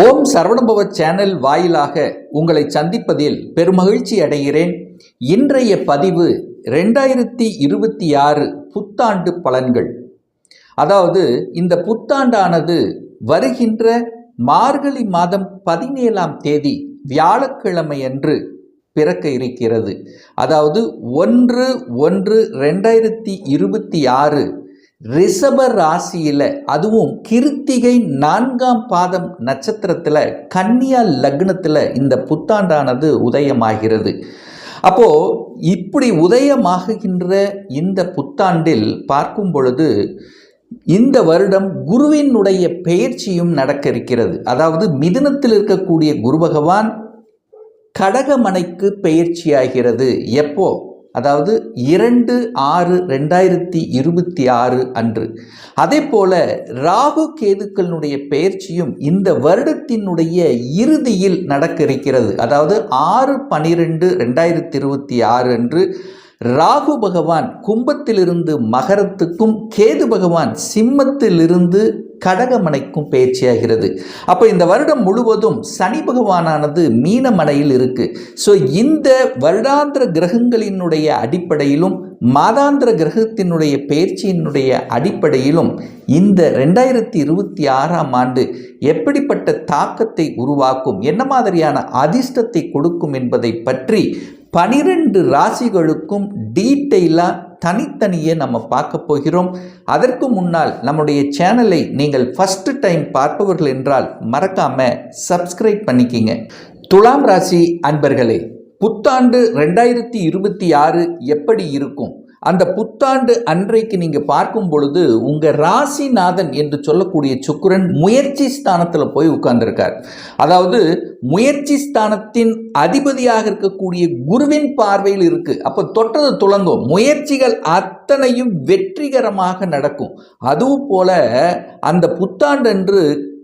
ஓம் Saravanabhava channel வாயிலாக உங்களை சந்திப்பதில் பெருமகிழ்ச்சி அடைகிறேன். இன்றைய பதிவு ரெண்டாயிரத்தி இருபத்தி ஆறு புத்தாண்டு பலன்கள். அதாவது இந்த புத்தாண்டானது வருகின்ற மார்கழி மாதம் பதினேழாம் தேதி வியாழக்கிழமை அன்று பிறக்க இருக்கிறது. அதாவது ஒன்று ஒன்று ரெண்டாயிரத்தி இருபத்தி ஆறு ரிஷப ராசியில் அதுவும் கிருத்திகை நான்காம் பாதம் நட்சத்திரத்தில் கன்னியா லக்னத்தில் இந்த புத்தாண்டானது உதயமாகிறது. அப்போ இப்படி உதயமாகுகின்ற இந்த புத்தாண்டில் பார்க்கும் பொழுது இந்த வருடம் குருவினுடைய பெயர்ச்சியும் நடக்க இருக்கிறது அதாவது மிதுனத்தில் இருக்கக்கூடிய குரு பகவான் கடகமனைக்கு பெயர்ச்சியாகிறது. எப்போ? அதாவது இரண்டு ஆறு ரெண்டாயிரத்தி இருபத்தி ஆறு அன்று. அதே போல ராகு கேதுக்களினுடைய பெயர்ச்சியும் இந்த வருடத்தினுடைய இறுதியில் நடக்க இருக்கிறது அதாவது ஆறு பனிரெண்டு ரெண்டாயிரத்தி இருபத்தி ஆறு அன்று ராகு பகவான் கும்பத்திலிருந்து மகரத்துக்கும் கேது பகவான் சிம்மத்திலிருந்து கடகமனைக்கும் பயிற்சியாகிறது அப்போ இந்த வருடம் முழுவதும் சனி பகவானானது மீனமனையில் இருக்கு. ஸோ இந்த வருடாந்திர கிரகங்களினுடைய அடிப்படையிலும் மாதாந்திர கிரகத்தினுடைய பயிற்சியினுடைய அடிப்படையிலும் இந்த ரெண்டாயிரத்தி இருபத்தி ஆறாம் ஆண்டு எப்படிப்பட்ட தாக்கத்தை உருவாக்கும் என்ன மாதிரியான அதிர்ஷ்டத்தை கொடுக்கும் என்பதை பற்றி பனிரெண்டு ராசிகளுக்கும் டீட்டெயிலாக தனித்தனியே நம்ம பார்க்க போகிறோம். அதற்கு முன்னால் நம்முடைய சேனலை நீங்கள் ஃபஸ்ட்டு டைம் பார்ப்பவர்கள் என்றால் மறக்காமல் சப்ஸ்கிரைப் பண்ணிக்கிங்க. துலாம் ராசி அன்பர்களே புத்தாண்டு ரெண்டாயிரத்தி இருபத்தி ஆறு எப்படி இருக்கும்? அந்த புத்தாண்டு அன்றைக்கு நீங்கள் பார்க்கும் பொழுது உங்கள் ராசிநாதன் என்று சொல்லக்கூடிய சுக்குரன் முயற்சி ஸ்தானத்தில் போய் உட்கார்ந்துருக்கார். அதாவது முயற்சி ஸ்தானத்தின் அதிபதியாக இருக்கக்கூடிய குருவின் பார்வையில் இருக்குது அப்போ தொட்டது துளங்கும் முயற்சிகள் அத்தனையும் வெற்றிகரமாக நடக்கும். அதுவும் போல அந்த புத்தாண்டன்று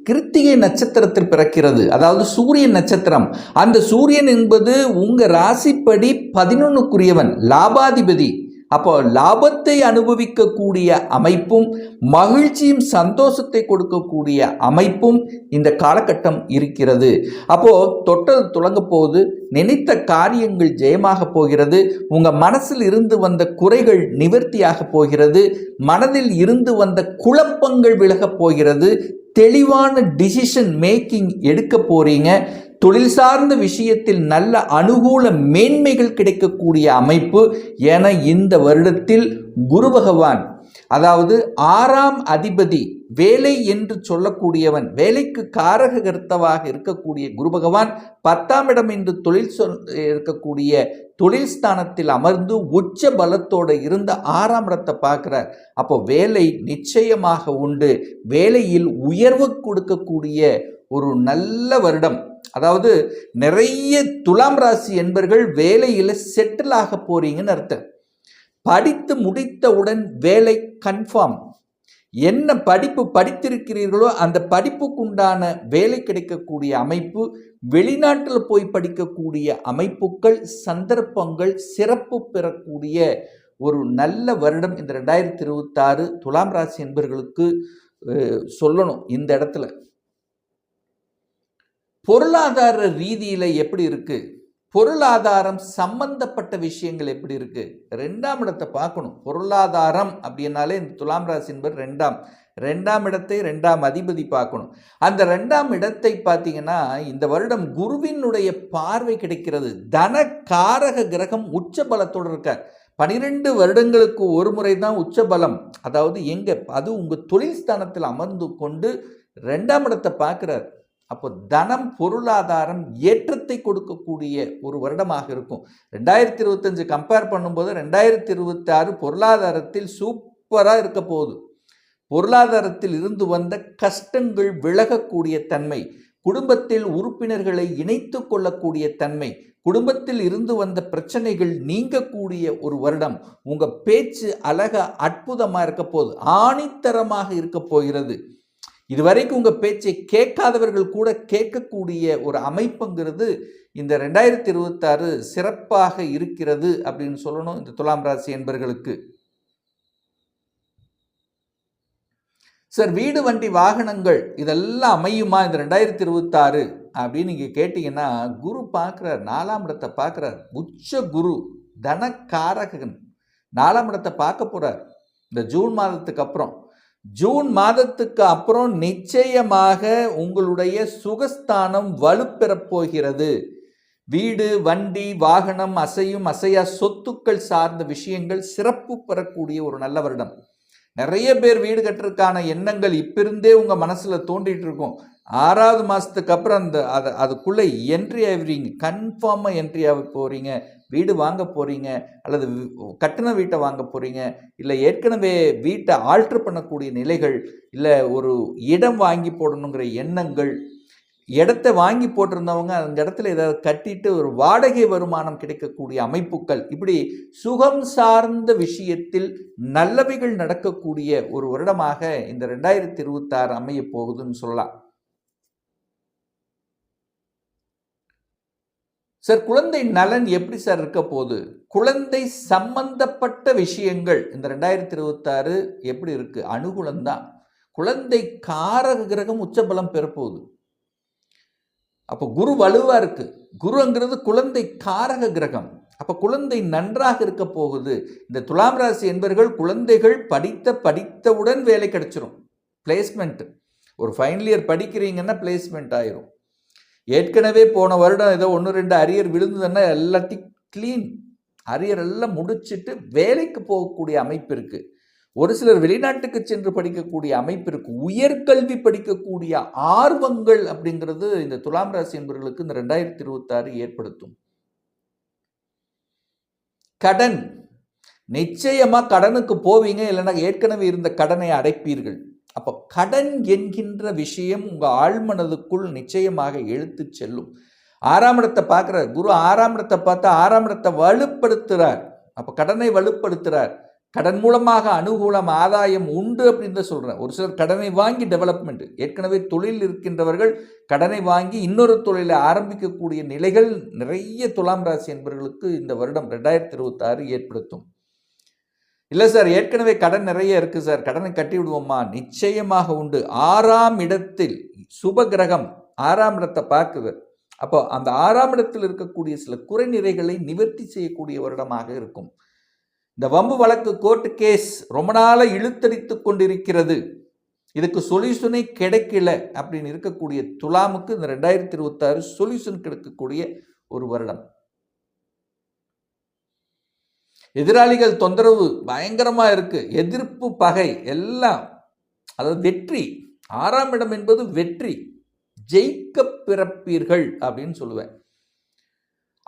கிருத்திகை நட்சத்திரத்தில் பிறக்கிறது. அதாவது சூரியன் நட்சத்திரம். அந்த சூரியன் என்பது உங்கள் ராசிப்படி பதினொன்றுக்குரியவன் லாபாதிபதி. அப்போ லாபத்தை அனுபவிக்கக்கூடிய அமைப்பும் மகிழ்ச்சியும் சந்தோஷத்தை கொடுக்கக்கூடிய அமைப்பும் இந்த காலகட்டம் இருக்கிறது. அப்போ தொட்டது துளங்க போது நினைத்த காரியங்கள் ஜெயமாக போகிறது உங்கள் மனசில் இருந்து வந்த குறைகள் நிவர்த்தியாக போகிறது மனதில் இருந்து வந்த குழப்பங்கள் விலகப் போகிறது தெளிவான டிசிஷன் மேக்கிங் எடுக்க போறீங்க தொழில் சார்ந்த விஷயத்தில் நல்ல அனுகூல மேன்மைகள் கிடைக்கக்கூடிய அமைப்பு என இந்த வருடத்தில் குரு பகவான் அதாவது ஆறாம் அதிபதி வேலை என்று சொல்லக்கூடியவன் வேலைக்கு காரக கர்த்தவாக இருக்கக்கூடிய குரு பகவான் பத்தாம் இடம் என்று தொழில் சொல் இருக்கக்கூடிய தொழில் ஸ்தானத்தில் அமர்ந்து உச்ச பலத்தோடு இருந்த ஆறாம் இடத்தை பார்க்குறார். அப்போ வேலை நிச்சயமாக உண்டு. வேலையில் உயர்வு கொடுக்கக்கூடிய ஒரு நல்ல வருடம். அதாவது நிறைய துலாம் ராசி என்பர்கள் வேலையில் செட்டில் ஆக போறீங்கன்னு அர்த்தம். படித்து முடித்தவுடன் வேலை கன்ஃபார்ம் என்ன படிப்பு படித்திருக்கிறீர்களோ அந்த படிப்புக்குண்டான வேலை கிடைக்கக்கூடிய அமைப்பு வெளிநாட்டில் போய் படிக்கக்கூடிய அமைப்புகள் சந்தர்ப்பங்கள் சிறப்பு பெறக்கூடிய ஒரு நல்ல வருடம் இந்த ரெண்டாயிரத்தி இருபத்தாறு துலாம் ராசி என்பர்களுக்கு சொல்லணும் இந்த இடத்துல. பொருளாதார ரீதியில் எப்படி இருக்குது பொருளாதாரம் சம்பந்தப்பட்ட விஷயங்கள் எப்படி இருக்குது ரெண்டாம் இடத்தை பார்க்கணும். பொருளாதாரம் அப்படின்னாலே இந்த துலாம் ராசி என்பது ரெண்டாம். ரெண்டாம் இடத்தை ரெண்டாம் அதிபதி பார்க்கணும். அந்த ரெண்டாம் இடத்தை பார்த்தீங்கன்னா இந்த வருடம் குருவினுடைய பார்வை கிடைக்கிறது. தன காரக கிரகம் உச்ச பலத்தோடு இருக்கார். பனிரெண்டு வருடங்களுக்கு ஒரு முறை தான் உச்ச பலம். அதாவது எங்கே அது உங்கள் தொழில் ஸ்தானத்தில் அமர்ந்து கொண்டு ரெண்டாம் இடத்தை பார்க்குறார். அப்போ தனம் பொருளாதாரம் ஏற்றத்தை கொடுக்கக்கூடிய ஒரு வருடமாக இருக்கும். ரெண்டாயிரத்தி இருபத்தஞ்சு கம்பேர் பண்ணும்போது ரெண்டாயிரத்தி இருபத்தாறு பொருளாதாரத்தில் சூப்பராக இருக்க போகுது. பொருளாதாரத்தில் இருந்து வந்த கஷ்டங்கள் விலகக்கூடிய தன்மை குடும்பத்தில் உறுப்பினர்களை இணைத்து கொள்ளக்கூடிய தன்மை குடும்பத்தில் இருந்து வந்த பிரச்சனைகள் நீங்கக்கூடிய ஒரு வருடம் உங்கள் பேச்சு அழக அற்புதமாக இருக்க போகுது. ஆணித்தரமாக இருக்க போகிறது. இதுவரைக்கும் உங்கள் பேச்சை கேட்காதவர்கள் கூட கேட்கக்கூடிய ஒரு அமைப்புங்கிறது இந்த ரெண்டாயிரத்தி இருபத்தாறு சிறப்பாக இருக்கிறது அப்படின்னு சொல்லணும் இந்த துலாம் ராசி என்பர்களுக்கு. சார் வீடு வண்டி வாகனங்கள் இதெல்லாம் அமையுமா இந்த ரெண்டாயிரத்தி இருபத்தாறு அப்படின்னு நீங்கள் கேட்டிங்கன்னா குரு பார்க்குறார் நாலாம் இடத்தை பார்க்குறார். உச்ச குரு தனக்காரகன். நாலாம் இடத்தை பார்க்க போகிறார் இந்த ஜூன் மாதத்துக்கு அப்புறம். ஜூன் மாதத்துக்கு அப்புறம் நிச்சயமாக உங்களுடைய சுகஸ்தானம் வலுப்பெறப் போகிறது. வீடு வண்டி வாகனம் அசையும் அசையா சொத்துக்கள் சார்ந்த விஷயங்கள் சிறப்பு பெறக்கூடிய ஒரு நல்ல வருடம். நிறைய பேர் வீடு கட்டுறதுக்கான எண்ணங்கள் இப்பிருந்தே உங்கள் மனசில் தோண்டிகிட்டு இருக்கும். ஆறாவது மாதத்துக்கு அப்புறம் அந்த அதை அதுக்குள்ளே என்ட்ரி ஆகிறீங்க கன்ஃபார்மாக என்ட்ரி ஆக போகிறீங்க வீடு வாங்க போகிறீங்க அல்லது கட்டின வீட்டை வாங்க போகிறீங்க இல்லை ஏற்கனவே வீட்டை ஆல்ட்ரு பண்ணக்கூடிய நிலைகள் இல்லை ஒரு இடம் வாங்கி போடணுங்கிற எண்ணங்கள் இடத்த வாங்கி போட்டிருந்தவங்க அந்த இடத்துல ஏதாவது கட்டிட்டு ஒரு வாடகை வருமானம் கிடைக்கக்கூடிய அமைப்புகள் இப்படி சுகம் சார்ந்த விஷயத்தில் நல்லவைகள் நடக்கக்கூடிய ஒரு வருடமாக இந்த ரெண்டாயிரத்தி இருபத்தாறு அமைய போகுதுன்னு சொல்லலாம். சார் குழந்தை நலன் எப்படி சார் இருக்க போகுது? குழந்தை சம்பந்தப்பட்ட விஷயங்கள் இந்த ரெண்டாயிரத்தி இருபத்தாறு எப்படி இருக்கு? அனுகூலம்தான். குழந்தை காரக கிரகம் உச்சபலம் பெறப்போகுது. அப்போ குரு வலுவாக இருக்குது குருங்கிறது குழந்தை காரக கிரகம். அப்போ குழந்தை நன்றாக இருக்க போகுது. இந்த துலாம் ராசி என்பவர்கள் குழந்தைகள் படித்த படித்தவுடன் வேலை கிடச்சிரும். பிளேஸ்மெண்ட் ஒரு ஃபைனல் இயர் படிக்கிறீங்கன்னா பிளேஸ்மெண்ட் ஆயிரும். ஏற்கனவே போன வருடம் ஏதோ ஒன்று ரெண்டு அரியர் விழுந்ததுன்னா எல்லாத்தையும் க்ளீன் அரியர் எல்லாம் முடிச்சிட்டு வேலைக்கு போகக்கூடிய அமைப்பு இருக்குது ஒரு சிலர் வெளிநாட்டுக்கு சென்று படிக்கக்கூடிய அமைப்பு இருக்கு உயர்கல்வி படிக்கக்கூடிய ஆர்வங்கள் அப்படிங்கிறது இந்த துலாம் ராசி என்பவர்களுக்கு இந்த ரெண்டாயிரத்தி இருபத்தாறு ஏற்படுத்தும். கடன். நிச்சயமா கடனுக்கு போவீங்க இல்லைன்னா ஏற்கனவே இருந்த கடனை அடைப்பீர்கள். அப்போ கடன் என்கின்ற விஷயம் உங்க ஆழ்மனதுக்குள் நிச்சயமாக இழுத்து செல்லும். ஆறாம் இடத்தை பார்க்குறார். குரு ஆறாம் இடத்தை பார்த்தா ஆறாம் இடத்தை வலுப்படுத்துறார். அப்போ கடனை வலுப்படுத்துறார். கடன் மூலமாக அனுகூலம் ஆதாயம் உண்டு அப்படின்னு தான் சொல்கிறேன் ஒரு சிலர் கடனை வாங்கி டெவலப்மெண்ட் ஏற்கனவே தொழில் இருக்கின்றவர்கள் கடனை வாங்கி இன்னொரு தொழிலை ஆரம்பிக்கக்கூடிய நிலைகள் நிறைய துலாம் ராசி என்பவர்களுக்கு இந்த வருடம் ரெண்டாயிரத்தி இருபத்தாறு ஏற்படுத்தும். இல்லை சார் ஏற்கனவே கடன் நிறைய இருக்குது சார் கடனை கட்டி விடுவோமா? நிச்சயமாக உண்டு. ஆறாம் இடத்தில் சுப கிரகம் ஆறாம் இடத்தை பார்க்குது. அப்போ அந்த ஆறாம் இடத்தில் இருக்கக்கூடிய சில குறைநிறைகளை நிவர்த்தி செய்யக்கூடிய வருடமாக இருக்கும். இந்த வம்பு வழக்கு கோர்ட்டு கேஸ் ரொம்ப நாளாக இழுத்தடித்து கொண்டிருக்கிறது. இதுக்கு சொல்யூஷனே கிடைக்கல அப்படின்னு இருக்கக்கூடிய துலாமுக்கு இந்த ரெண்டாயிரத்தி இருபத்தாறு சொல்யூஷன் கிடைக்கக்கூடிய ஒரு வருடம். எதிராளிகள் தொந்தரவு பயங்கரமாக இருக்கு. எதிர்ப்பு பகை எல்லாம் அதாவது வெற்றி ஆறாம் இடம் என்பது வெற்றி. ஜெயிக்க பிறப்பீர்கள் அப்படின்னு சொல்லுவேன்.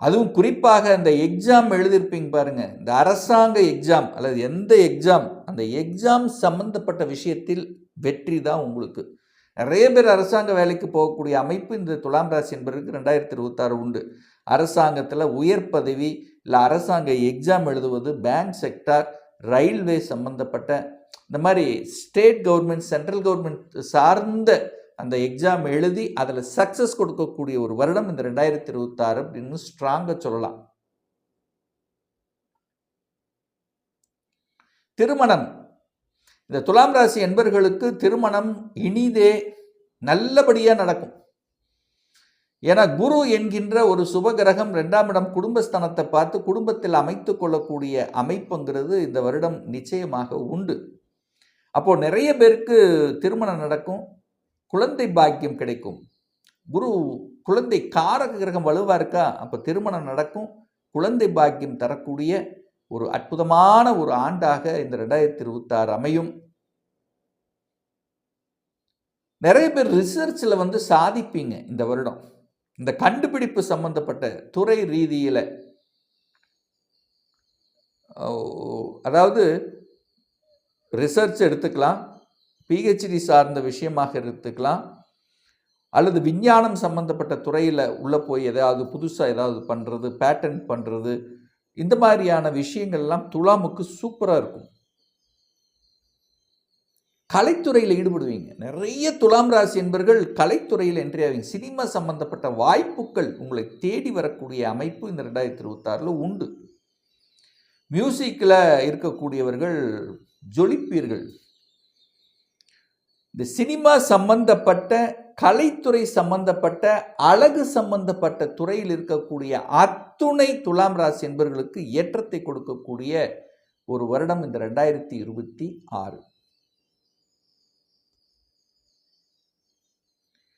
அதுவும் குறிப்பாக அந்த எக்ஸாம் எழுதியிருப்பீங்க பாருங்கள் இந்த அரசாங்க எக்ஸாம் அல்லது எந்த எக்ஸாம் அந்த எக்ஸாம் சம்பந்தப்பட்ட விஷயத்தில் வெற்றி தான் உங்களுக்கு. நிறைய பேர் அரசாங்க வேலைக்கு போகக்கூடிய அமைப்பு இந்த துலாம் ராசி என்பதற்கு ரெண்டாயிரத்தி இருபத்தாறு உண்டு. அரசாங்கத்தில் உயர் பதவி இல்லை அரசாங்க எக்ஸாம் எழுதுவது பேங்க் செக்டார் ரயில்வே சம்பந்தப்பட்ட இந்த மாதிரி ஸ்டேட் கவர்மெண்ட் சென்ட்ரல் கவர்மெண்ட் சார்ந்த அந்த எக்ஸாம் எழுதி அதில் சக்ஸஸ் கொடுக்கக்கூடிய ஒரு வருடம் இந்த ரெண்டாயிரத்தி இருபத்தாறு அப்படின்னு ஸ்ட்ராங்காக சொல்லலாம். திருமணம். இந்த துலாம் ராசி என்பர்களுக்கு திருமணம் இனிதே நல்லபடியாக நடக்கும். ஏன்னா குரு என்கின்ற ஒரு சுபகிரகம் ரெண்டாம் இடம் குடும்பஸ்தானத்தை பார்த்து குடும்பத்தில் அமைத்து கொள்ளக்கூடிய அமைப்புங்கிறது இந்த வருடம் நிச்சயமாக உண்டு. அப்போது நிறைய பேருக்கு திருமணம் நடக்கும். குழந்தை பாக்கியம் கிடைக்கும். குரு குழந்தை காரக கிரகம் வலுவாக இருக்கா? அப்போ திருமணம் நடக்கும். குழந்தை பாக்கியம் தரக்கூடிய ஒரு அற்புதமான ஒரு ஆண்டாக இந்த ரெண்டாயிரத்தி இருபத்தாறு அமையும். நிறைய பேர் ரிசர்ச்சில் வந்து சாதிப்பீங்க இந்த வருடம். இந்த கண்டுபிடிப்பு சம்பந்தப்பட்ட துறை ரீதியில். அதாவது ரிசர்ச் எடுத்துக்கலாம். பிஹெச்டி சார்ந்த விஷயமாக எடுத்துக்கலாம். அல்லது விஞ்ஞானம் சம்பந்தப்பட்ட துறையில் உள்ளே போய் எதாவது புதுசாக ஏதாவது பண்ணுறது பேட்டன்ட் பண்ணுறது இந்த மாதிரியான விஷயங்கள்லாம் துலாமுக்கு சூப்பராக இருக்கும். கலைத்துறையில் ஈடுபடுவீங்க. நிறைய துலாம் ராசி என்பர்கள் கலைத்துறையில் என்ட்ரி சினிமா சம்பந்தப்பட்ட வாய்ப்புகள் உங்களை தேடி வரக்கூடிய அமைப்பு இந்த ரெண்டாயிரத்தி இருபத்தாறில் உண்டு. மியூசிக்கில் இருக்கக்கூடியவர்கள் ஜொலிப்பீர்கள். இந்த சினிமா சம்பந்தப்பட்ட கலைத்துறை சம்பந்தப்பட்ட அழகு சம்பந்தப்பட்ட துறையில் இருக்கக்கூடிய அத்துணை துலாம் ராசி என்பவர்களுக்கு ஏற்றத்தை கொடுக்கக்கூடிய ஒரு வருடம் இந்த ரெண்டாயிரத்தி இருபத்தி ஆறு.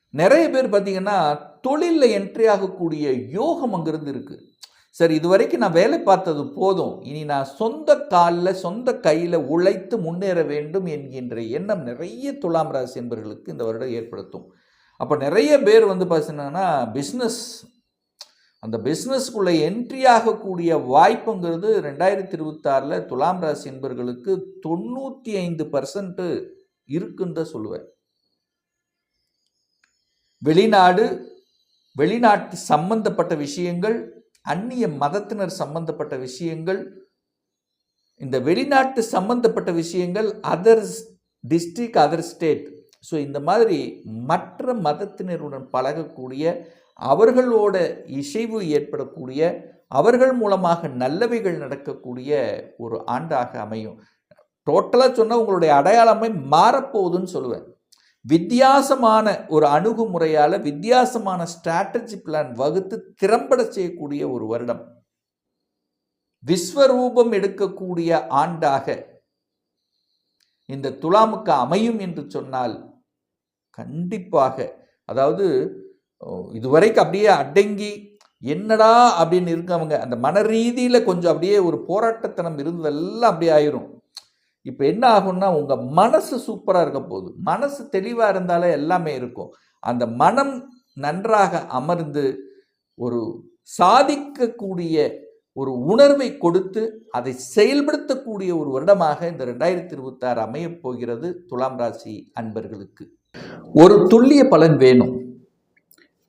நிறைய பேர் பார்த்தீங்கன்னா தொழிலில் என்ட்ரி ஆகக்கூடிய யோகம் அங்கிருந்து இருக்குது சரி இது வரைக்கும் நான் வேலை பார்த்தது போதும். இனி நான் சொந்த காலில் சொந்த கையில் உழைத்து முன்னேற வேண்டும் என்கின்ற எண்ணம் நிறைய துலாம் ராசி என்பவர்களுக்கு இந்த வருடம் ஏற்படுத்தும். அப்போ நிறைய பேர் வந்து பார்த்தீங்கன்னா பிஸ்னஸ் அந்த பிஸ்னஸ்க்குள்ளே என்ட்ரி ஆகக்கூடிய வாய்ப்புங்கிறது ரெண்டாயிரத்தி இருபத்தாறில் துலாம் ராசி என்பர்களுக்கு தொண்ணூற்றி ஐந்து பர்சன்ட்டு இருக்குன்னு தான் சொல்லுவேன். வெளிநாடு வெளிநாட்டு சம்பந்தப்பட்ட விஷயங்கள் அந்நிய மதத்தினர் சம்பந்தப்பட்ட விஷயங்கள் இந்த வெளிநாட்டு சம்பந்தப்பட்ட விஷயங்கள் other district other state so இந்த மாதிரி மற்ற மதத்தினருடன் பழகக்கூடிய அவர்களோட இசைவு ஏற்படக்கூடிய அவர்கள் மூலமாக நல்லவைகள் நடக்கக்கூடிய ஒரு ஆண்டாக அமையும். டோட்டலாக சொன்னால் உங்களுடைய அடையாளமே மாறப்போகுதுன்னு சொல்லுவேன். வித்தியாசமான ஒரு அணுகுமுறையால் வித்தியாசமான ஸ்ட்ராட்டஜி பிளான் வகுத்து திறம்பட செய்யக்கூடிய ஒரு வருடம். விஸ்வரூபம் எடுக்கக்கூடிய ஆண்டாக இந்த துலாமுக்கு அமையும் என்று சொன்னால் கண்டிப்பாக அதாவது இதுவரைக்கும் அப்படியே அடங்கி என்னடா அப்படின்னு இருக்கவங்க அந்த மன ரீதியில் கொஞ்சம் அப்படியே ஒரு போராட்டத்தனம் இருந்ததெல்லாம் அப்படியே ஆயிரும். இப்போ என்ன ஆகும்னா உங்கள் மனசு சூப்பராக இருக்க போகுது. மனசு தெளிவாக இருந்தாலே எல்லாமே இருக்கும். அந்த மனம் நன்றாக அமர்ந்து ஒரு சாதிக்கக்கூடிய ஒரு உணர்வை கொடுத்து அதை செயல்படுத்தக்கூடிய ஒரு வருடமாக இந்த ரெண்டாயிரத்தி இருபத்தாறு அமையப் போகிறது துலாம் ராசி அன்பர்களுக்கு. ஒரு துல்லிய பலன் வேணும்.